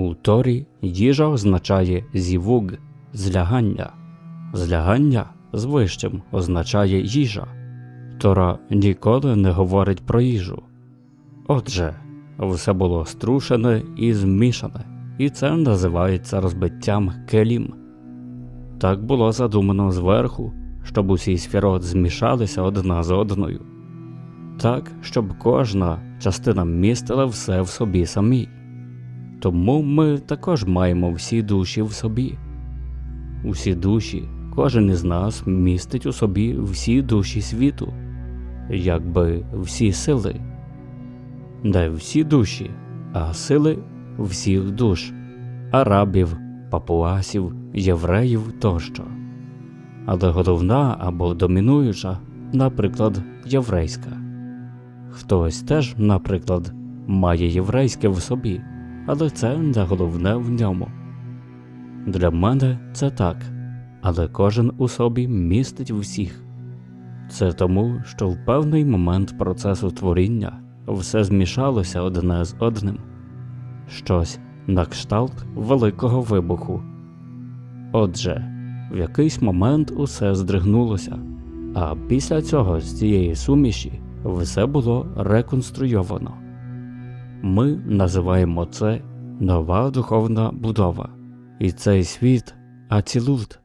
У Торі їжа означає зівуг злягання. Злягання з вищим означає їжа. Тора ніколи не говорить про їжу. Отже, все було струшене і змішане, і це називається розбиттям келім. Так було задумано зверху, щоб усі сферот змішалися одна з одною. Так, щоб кожна частина містила все в собі самій. Тому ми також маємо всі душі в собі. Усі душі, кожен із нас містить у собі всі душі світу, якби всі сили. Не всі душі, а сили всіх душ, арабів, папуасів, євреїв тощо. Але головна або домінуюча, наприклад, єврейська. Хтось теж, наприклад, має єврейське в собі, але це не головне в ньому. Для мене це так, але кожен у собі містить всіх. Це тому, що в певний момент процесу творіння все змішалося одне з одним, щось на кшталт великого вибуху. Отже, в якийсь момент усе здригнулося, а після цього з цієї суміші все було реконструйовано. Ми називаємо це нова духовна будова, і цей світ Ацілут